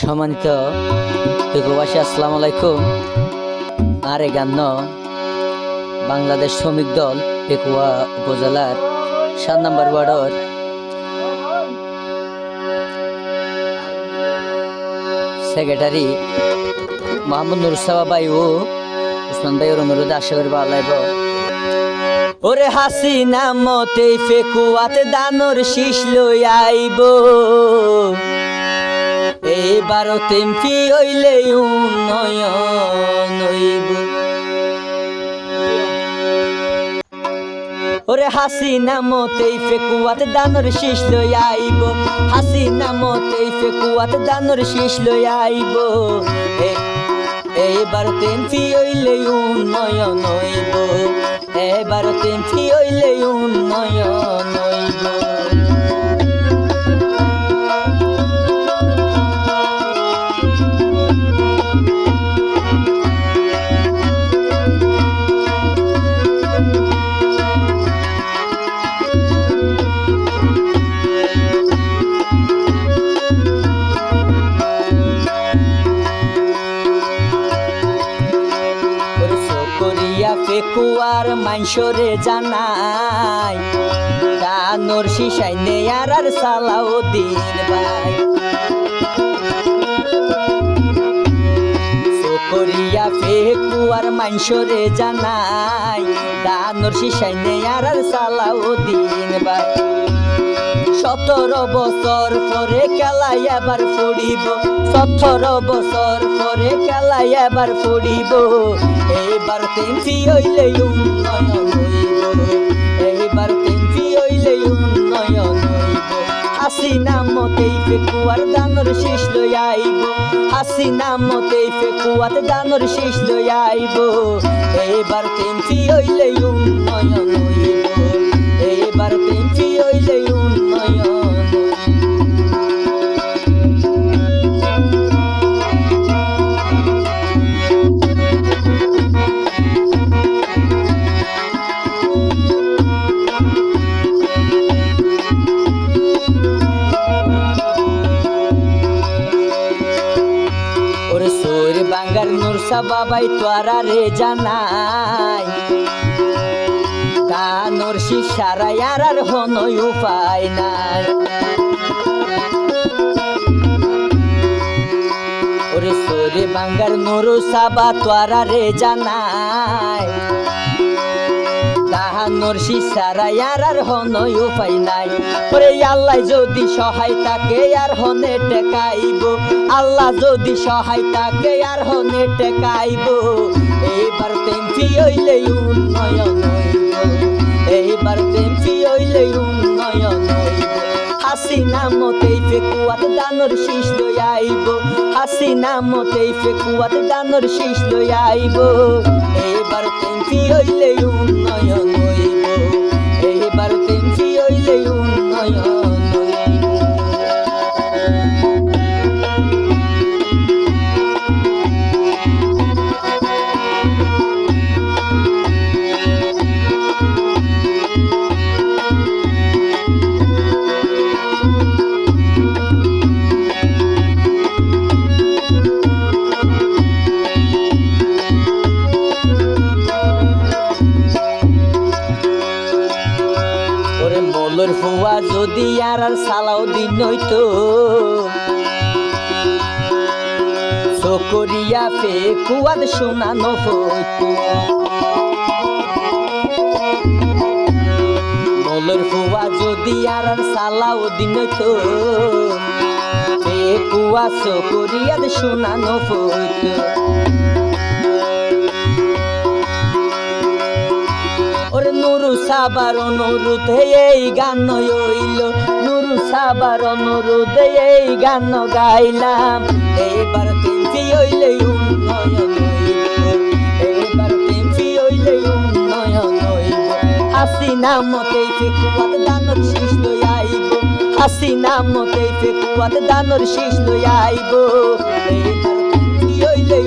সম্মানিত দেশবাসী আসসালামু আলাইকুম। আর এ গান বাংলাদেশ শ্রমিক দল পেকুয়া উপজেলার সাত নম্বর ওয়ার্ডর। সেক্রেটারি মোহাম্মদ নুরসাবা ভাই ও উসমান ভাইয়ের অনুরোধে আশা করি ভালো লাগবে। ওরে হাসি নামতে ফেকুয়াতে দানর শীষ লই আইব। এইবার তেমপি হইলে উন্নয়ন হইব। ওরে হাসিনা মতে ফেকুয়াতে দানর শীষ লই আইব। হাসিনা মতে ফেকুয়াতে দানর শীষ লই আইব। এ- এইবার তেমপি হইলে উন্নয়ন হইব। এবার তেমপি হইলে উন্নয়ন করিয়া মাংসরে জানাই দানোর শিশাই নেয়ার আর সালাও দিন ভাই করিয়া ফেকুয়ার মাংসরে জানাই দানোর শিশাই নেয়ার আর সালাও দিন ভাই। সতেরো বছর পরে খেলাই এবার ফুড়িব। সতেরো বছর পরে খেলাই এবার ফুড়িব। এইবার তেমপি হইলে উন্নয়ন হইব। এইবার তেমপি হইলে উন্নয়ন হইব। হাসিনা মতেই ফেকুয়ার দানর শেষ লই আইব। হাসিনা মতেই ফেকুয়ার দানর শেষ লই আইব। এইবার তেমপি হইলে উন্নয়ন সোর বাঙ্গার নুরসা বাবাই তোরা রে জানাই। তা নরসি সারাই আর আর হনই উপায় নাই। ওরে সোরে বাঙ্গার নুরু সাবা তোরা রে জানাই। তাহানোর শিশারা আর আর হনই উপায় নাই। ওরে আল্লাহ যদি সহায় তাকে আর হনে টেকাইব। আল্লাহ যদি সহায় তাকে আর হনে টেকাইব। এইবার তেমপি হইলে উন্নয়ন এইবার তেমপি হইলে উন্নয়ন হাসিনা মতেই ফেকুয়াত দানর শীষ লই আইব। হাসিনা মতেই ফেকুয়াত দানর শীষ আইব। এইবার তেমপি হইলে যদি আর আর সালাও দিন হইতো সকরিয়া ফে কুয়াদ শোনানো হইতো। মলর ফুয়া যদি আর আর সালাও দিন হইতো ফে কুয়া সকরিয়াদ শোনানো হইতো। সাবার অনুরোধে এই গান হইল। নুরু সাবার অনুরোধে এই গান গাইলাম। এবার তিনটি হইলে উন্নয়ন এবার তিনটি হইলে উন্নয়ন হইব। হাসিনা মতে ফেকুয়াত দানর শীষ আইব। হাসিনা মতে ফেকুয়াত দানর শীষ লই আইব। এবার তিনটি হইলে